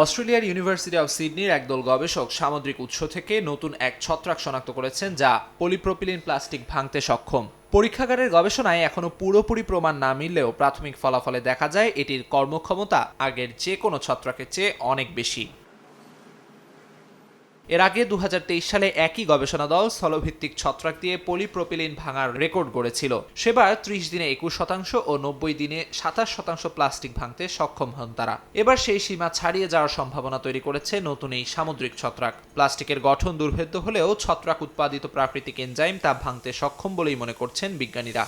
অস্ট্রেলিয়ার university of সিডনির একদল গবেষক সামুদ্রিক উৎস থেকে নতুন এক ছত্রাক শনাক্ত করেছেন যা পলিপ্রোপিলিন প্লাস্টিক ভাঙতে সক্ষম। পরীক্ষাগারের গবেষণায় এখনও পুরোপুরি প্রমাণ না মিললেও প্রাথমিক ফলাফলে দেখা যায় এটির কর্মক্ষমতা আগের যে কোনো ছত্রাকের চেয়ে অনেক বেশি। এর আগে দু হাজার তেইশ সালে একই গবেষণা দল স্থলভিত্তিক ছত্রাক দিয়ে পলিপ্রোপিলিন ভাঙার রেকর্ড গড়েছিল। সেবার ত্রিশ দিনে একুশ শতাংশ ও নব্বই দিনে সাতাশ শতাংশ প্লাস্টিক ভাঙতে সক্ষম হন তারা। এবার সেই সীমা ছাড়িয়ে যাওয়ার সম্ভাবনা তৈরি করেছে নতুন এই সামুদ্রিক ছত্রাক। প্লাস্টিকের গঠন দুর্ভেদ্য হলেও ছত্রাক উৎপাদিত প্রাকৃতিক এনজাইম তা ভাঙতে সক্ষম বলেই মনে করছেন বিজ্ঞানীরা।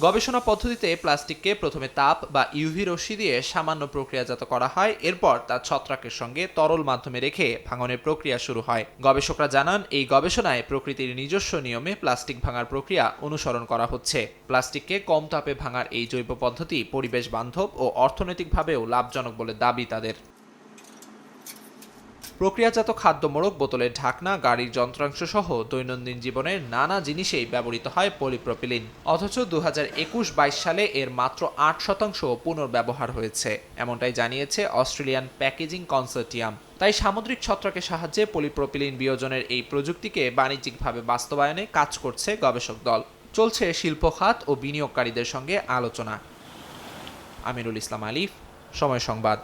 গবেষণা পদ্ধতিতে প্লাস্টিককে প্রথমে তাপ বা ইউভি রশ্মি দিয়ে সামান্য প্রক্রিয়াজাত করা হয়, এরপর তা ছত্রাকের সঙ্গে তরল মাধ্যমে রেখে ভাঙনের প্রক্রিয়া শুরু হয়। গবেষকরা জানান, এই গবেষণায় প্রকৃতির নিজস্ব নিয়মে প্লাস্টিক ভাঙার প্রক্রিয়া অনুসরণ করা হচ্ছে। প্লাস্টিককে কম তাপে ভাঙার এই জৈব পদ্ধতি পরিবেশ বান্ধব ও অর্থনৈতিকভাবেও লাভজনক বলে দাবি তাদের। প্রক্রিয়াজাত খাদ্য মোড়ক বোতলের ঢাকনা, গাড়ির যন্ত্রাংশ সহ দৈনন্দিন জীবনের নানা জিনিসেই ব্যবহৃত হয় পলিপ্রোপিলিন। অথচ দু হাজার একুশ বাইশ সালে এর মাত্র আট শতাংশ পুনর্ব্যবহার হয়েছে। এমনটাই জানিয়েছে অস্ট্রেলিয়ান প্যাকেজিং কনসার্টিয়াম। তাই সামুদ্রিক ছত্রাকের সাহায্যে পলিপ্রোপিলিন বিয়োজনের এই প্রযুক্তিকে বাণিজ্যিকভাবে বাস্তবায়নে কাজ করছে গবেষক দল। চলছে শিল্প খাত ও বিনিয়োগকারীদের সঙ্গে আলোচনা। আমিরুল ইসলাম আলিফ, সময় সংবাদ।